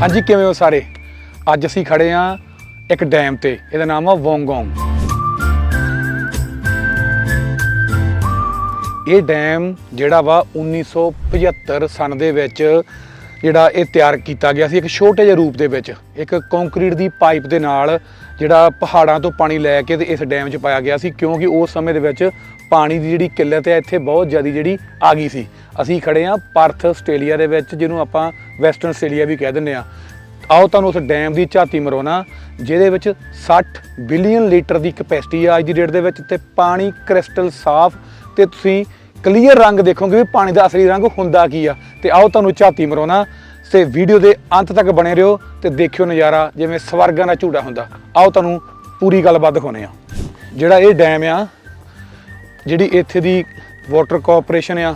ਹਾਂਜੀ, ਕਿਵੇਂ ਹੋ ਸਾਰੇ? ਅੱਜ ਅਸੀਂ ਖੜੇ ਆ ਇੱਕ ਡੈਮ ਤੇ, ਇਹਦਾ ਨਾਮ ਆ ਵੋਂਗੋਂਗ। ਇਹ ਡੈਮ ਜਿਹੜਾ ਵਾ 1975 ਸਨ ਦੇ ਵਿੱਚ ਜਿਹੜਾ ਇਹ ਤਿਆਰ ਕੀਤਾ ਗਿਆ ਸੀ, ਇੱਕ ਛੋਟੇ ਜਿਹੇ ਰੂਪ ਦੇ ਵਿੱਚ, ਇੱਕ ਕੰਕਰੀਟ ਦੀ ਪਾਈਪ ਦੇ ਨਾਲ ਜਿਹੜਾ ਪਹਾੜਾਂ ਤੋਂ ਪਾਣੀ ਲੈ ਕੇ ਤੇ ਇਸ ਡੈਮ 'ਚ ਪਾਇਆ ਗਿਆ ਸੀ, ਕਿਉਂਕਿ ਉਸ ਸਮੇਂ ਦੇ ਵਿੱਚ ਪਾਣੀ ਦੀ ਜਿਹੜੀ ਕਿੱਲਤ ਹੈ, ਇੱਥੇ ਬਹੁਤ ਜ਼ਿਆਦਾ ਜਿਹੜੀ ਆ ਗਈ ਸੀ। ਅਸੀਂ ਖੜੇ ਆ ਪਰਥ ਆਸਟ੍ਰੇਲੀਆ ਦੇ ਵਿੱਚ, ਜਿਹਨੂੰ ਆਪਾਂ ਵੈਸਟਰਨ ਆਸਟ੍ਰੇਲੀਆ ਵੀ ਕਹਿ ਦਿੰਦੇ ਆ। ਆਓ ਤੁਹਾਨੂੰ ਉਸ ਡੈਮ ਦੀ ਝਾਤੀ ਮਰੋਣਾ ਜਿਹਦੇ ਵਿੱਚ 60 ਬਿਲੀਅਨ ਲੀਟਰ ਦੀ ਕਪੈਸਿਟੀ ਆ। ਅੱਜ ਦੀ ਡੇਟ ਦੇ ਵਿੱਚ ਤੇ ਪਾਣੀ ਕ੍ਰਿਸਟਲ ਸਾਫ਼ ਤੇ ਤੁਸੀਂ ਕਲੀਅਰ ਰੰਗ ਦੇਖੋਗੇ ਵੀ ਪਾਣੀ ਦਾ ਅਸਲੀ ਰੰਗ ਹੁੰਦਾ ਕੀ ਆ। ਤੇ ਆਓ ਤੁਹਾਨੂੰ ਝਾਤੀ ਮਰੋਣਾ ਤੇ ਵੀਡੀਓ ਦੇ ਅੰਤ ਤੱਕ ਬਣੇ ਰਹੋ ਤੇ ਦੇਖਿਓ ਨਜ਼ਾਰਾ ਜਿਵੇਂ ਸਵਰਗਾਂ ਦਾ ਝੂੜਾ ਹੁੰਦਾ। ਆਓ ਤੁਹਾਨੂੰ ਪੂਰੀ ਗੱਲਬਾਤ ਦਿਖਾਉਨੇ ਆ ਜਿਹੜਾ ਇਹ ਡੈਮ ਆ, ਜਿਹੜੀ ਇੱਥੇ ਦੀ ਵਾਟਰ ਕਾਰਪੋਰੇਸ਼ਨ ਆ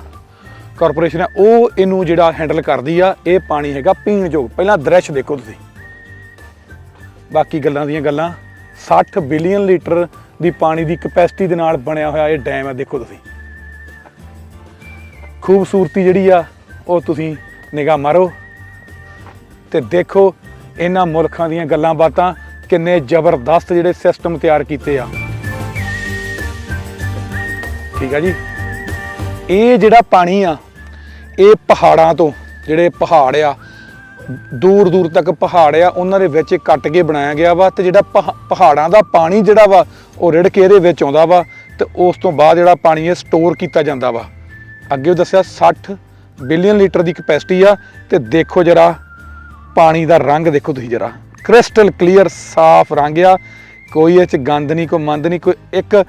ਕਾਰਪੋਰੇਸ਼ਨ ਹੈ, ਉਹ ਇਹਨੂੰ ਜਿਹੜਾ ਹੈਂਡਲ ਕਰਦੀ ਆ, ਇਹ ਪਾਣੀ ਹੈਗਾ ਪੀਣ ਯੋਗ। ਪਹਿਲਾਂ ਦ੍ਰਿਸ਼ ਦੇਖੋ ਤੁਸੀਂ। ਬਾਕੀ ਗੱਲਾਂ ਦੀਆਂ ਗੱਲਾਂ 60 ਬਿਲੀਅਨ ਲੀਟਰ ਦੀ ਪਾਣੀ ਦੀ ਕਪੈਸਿਟੀ ਦੇ ਨਾਲ ਬਣਿਆ ਹੋਇਆ ਇਹ ਡੈਮ ਹੈ, ਦੇਖੋ ਤੁਸੀਂ। ਖੂਬਸੂਰਤੀ ਜਿਹੜੀ ਆ, ਉਹ ਤੁਸੀਂ ਨਿਗਾਹ ਮਾਰੋ ਤੇ ਦੇਖੋ ਇਹਨਾਂ ਮੁਲਕਾਂ ਦੀਆਂ ਗੱਲਾਂ ਬਾਤਾਂ, ਕਿੰਨੇ ਜ਼ਬਰਦਸਤ ਜਿਹੜੇ ਸਿਸਟਮ ਤਿਆਰ ਕੀਤੇ ਆ। ਠੀਕ ਆ ਜੀ? ਇਹ ਜਿਹੜਾ ਪਾਣੀ ਆ, ਇਹ ਪਹਾੜਾਂ ਤੋਂ ਜਿਹੜੇ ਪਹਾੜ ਆ, ਦੂਰ ਦੂਰ ਤੱਕ ਪਹਾੜ ਆ, ਉਹਨਾਂ ਦੇ ਵਿੱਚ ਕੱਟ ਕੇ ਬਣਾਇਆ ਗਿਆ ਵਾ ਤੇ ਜਿਹੜਾ ਪਹਾ- ਪਹਾੜਾਂ ਦਾ ਪਾਣੀ ਜਿਹੜਾ ਵਾ, ਉਹ ਰਿੜ ਕੇ ਇਹਦੇ ਵਿੱਚ ਆਉਂਦਾ ਵਾ ਤੇ ਉਸ ਤੋਂ ਬਾਅਦ ਜਿਹੜਾ ਪਾਣੀ ਇਹ ਸਟੋਰ ਕੀਤਾ ਜਾਂਦਾ ਵਾ। ਅੱਗੇ ਉਹ ਦੱਸਿਆ 60 ਬਿਲੀਅਨ ਲੀਟਰ ਦੀ ਕਪੈਸਿਟੀ ਆ ਤੇ ਦੇਖੋ ਜਰਾ, ਪਾਣੀ ਦਾ ਰੰਗ ਦੇਖੋ ਤੁਸੀਂ ਜਰਾ। ਕ੍ਰਿਸਟਲ ਕਲੀਅਰ ਸਾਫ਼ ਰੰਗ ਆ, ਕੋਈ ਇਹ ਚ ਗੰਦ ਨਹੀਂ, ਕੋਈ ਮੰਦ ਨਹੀਂ, ਕੋਈ ਇੱਕ,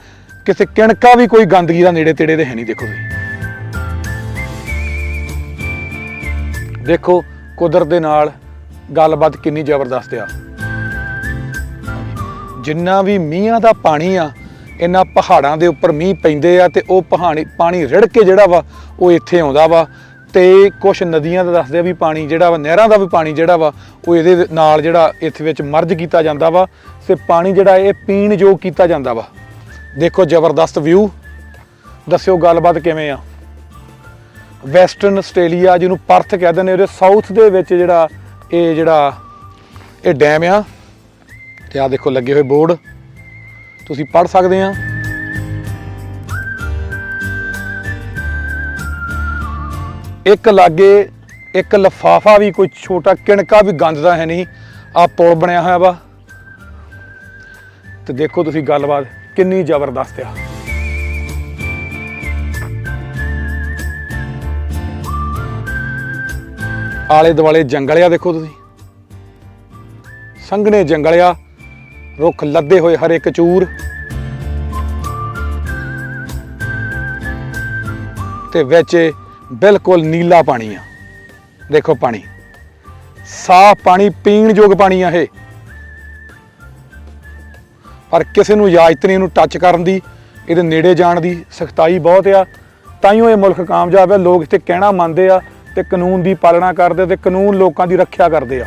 ਕਿਸੇ ਕਿਣਕਾ ਵੀ ਕੋਈ ਗੰਦਗੀ ਦਾ ਨੇੜੇ ਤੇੜੇ ਤੇ ਹੈ ਨਹੀਂ ਦੇਖੋ ਤੁਸੀਂ। ਦੇਖੋ ਕੁਦਰਤ ਦੇ ਨਾਲ ਗੱਲਬਾਤ ਕਿੰਨੀ ਜ਼ਬਰਦਸਤ ਆ। ਜਿੰਨਾ ਵੀ ਮੀਂਹਾਂ ਦਾ ਪਾਣੀ ਆ ਇਹਨਾਂ ਪਹਾੜਾਂ ਦੇ ਉੱਪਰ ਮੀਂਹ ਪੈਂਦੇ ਆ ਤੇ ਉਹ ਪਹਾੜੀ ਪਾਣੀ ਰਿੜ ਕੇ ਜਿਹੜਾ ਵਾ, ਉਹ ਇੱਥੇ ਆਉਂਦਾ ਵਾ। ਤੇ ਕੁਝ ਨਦੀਆਂ ਦਾ ਦੱਸਦੇ ਆ ਵੀ ਪਾਣੀ ਜਿਹੜਾ ਵਾ, ਨਹਿਰਾਂ ਦਾ ਵੀ ਪਾਣੀ ਜਿਹੜਾ ਵਾ, ਉਹ ਇਹਦੇ ਨਾਲ ਜਿਹੜਾ ਇੱਥੇ ਵਿੱਚ ਮਰਜ ਕੀਤਾ ਜਾਂਦਾ ਵਾ ਤੇ ਪਾਣੀ ਜਿਹੜਾ ਇਹ ਪੀਣ ਯੋਗ ਕੀਤਾ ਜਾਂਦਾ ਵਾ। ਦੇਖੋ ਜ਼ਬਰਦਸਤ ਵਿਊ ਦੱਸਿਓ ਗੱਲਬਾਤ ਕਿਵੇਂ ਆ। ਵੈਸਟਰਨ ਆਸਟ੍ਰੇਲੀਆ, ਜਿਹਨੂੰ ਪਰਥ ਕਹਿ ਦਿੰਦੇ ਉਹਦੇ ਸਾਊਥ ਦੇ ਵਿੱਚ ਜਿਹੜਾ ਇਹ ਜਿਹੜਾ ਇਹ ਡੈਮ ਆ, ਤੇ ਆ ਦੇਖੋ ਲੱਗੇ ਹੋਏ ਬੋਰਡ। ਤੁਸੀਂ ਪੜ੍ਹ ਸਕਦੇ ਆ। ਇੱਕ ਲਾਗੇ ਇੱਕ ਲਫਾਫਾ ਵੀ, ਕੋਈ ਛੋਟਾ ਕਿਣਕਾ ਵੀ ਗੰਦ ਦਾ ਹੈ ਨਹੀਂ। ਆ ਪੁਲ ਬਣਿਆ ਹੋਇਆ ਵਾ। ਤੇ ਦੇਖੋ ਤੁਸੀਂ ਗੱਲਬਾਤ, ਕਿੰਨੀ ਜ਼ਬਰਦਸਤ ਆ। ਆਲੇ ਦੁਆਲੇ ਜੰਗਲ ਆ ਦੇਖੋ ਤੁਸੀਂ। ਸੰਘਣੇ ਜੰਗਲ ਆ ਰੁੱਖ ਲੱਦੇ ਹੋਏ ਹਰੇ ਕਚੂਰ ਤੇ ਵਿੱਚ ਬਿਲਕੁਲ ਨੀਲਾ ਪਾਣੀ ਆ। ਦੇਖੋ ਪਾਣੀ। ਸਾਫ਼ ਪਾਣੀ, ਪੀਣ ਯੋਗ ਪਾਣੀ ਆ ਇਹ। ਪਰ ਕਿਸੇ ਨੂੰ ਇਜਾਜ਼ਤ ਨਹੀਂ ਇਹਨੂੰ ਟੱਚ ਕਰਨ ਦੀ, ਇਹਦੇ ਨੇੜੇ ਜਾਣ ਦੀ ਸਖਤਾਈ ਬਹੁਤ ਆ। ਤਾਂ ਤਾਈਓ ਇਹ ਮੁਲਕ ਕਾਮਯਾਬ ਹੈ ਲੋਕ ਇੱਥੇ ਕਹਿਣਾ ਮੰਨਦੇ ਆ ਤੇ ਕਾਨੂੰਨ ਦੀ ਪਾਲਣਾ ਕਰਦੇ ਤੇ ਕਾਨੂੰਨ ਲੋਕਾਂ ਦੀ ਰੱਖਿਆ ਕਰਦੇ ਆ।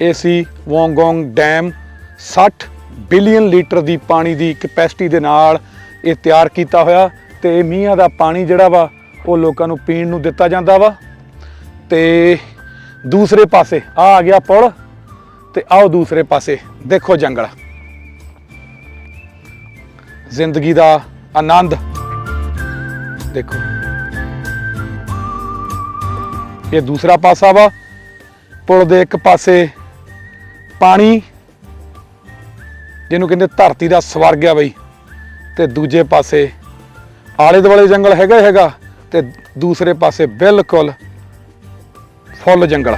ਇਹ ਸੀ ਵੋਂਗੋਂਗ ਡੈਮ 60 ਬਿਲੀਅਨ ਲੀਟਰ ਦੀ ਪਾਣੀ ਦੀ ਕਪੈਸਿਟੀ ਦੇ ਨਾਲ ਇਹ ਤਿਆਰ ਕੀਤਾ ਹੋਇਆ ਤੇ ਇਹ ਮੀਂਹਾਂ ਦਾ ਪਾਣੀ ਜਿਹੜਾ ਵਾ, ਉਹ ਲੋਕਾਂ ਨੂੰ ਪੀਣ ਨੂੰ ਦਿੱਤਾ ਜਾਂਦਾ ਵਾ। ਤੇ ਦੂਸਰੇ ਪਾਸੇ, ਆ ਆ ਗਿਆ ਪੁਲ ਤੇ ਆਓ ਦੂਸਰੇ ਪਾਸੇ, ਦੇਖੋ ਜੰਗਲ। ਜ਼ਿੰਦਗੀ ਦਾ ਆਨੰਦ। ਦੇਖੋ। ਇਹ ਦੂਸਰਾ ਪਾਸਾ ਵਾ। ਪੁਲ ਦੇ ਇੱਕ ਪਾਸੇ ਪਾਣੀ, ਜਿਹਨੂੰ ਕਹਿੰਦੇ ਧਰਤੀ ਦਾ ਸਵਰਗ ਆ ਬਈ। ਤੇ ਦੂਜੇ ਪਾਸੇ ਆਲੇ ਦੁਆਲੇ ਜੰਗਲ ਹੈਗਾ ਹੈਗਾ। ਤੇ ਦੂਸਰੇ ਪਾਸੇ ਬਿਲਕੁਲ ਫੁੱਲ ਜੰਗਲ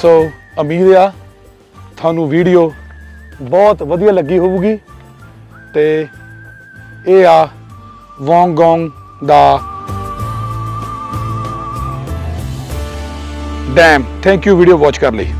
ਸੋ ਉਮੀਦ ਆ ਤੁਹਾਨੂੰ ਵੀਡੀਓ ਬਹੁਤ ਵਧੀਆ ਲੱਗੀ ਹੋਊਗੀ ਤੇ ਇਹ ਆ Wollongong the dam thank you video watch ਕਰਨ ਲਈ।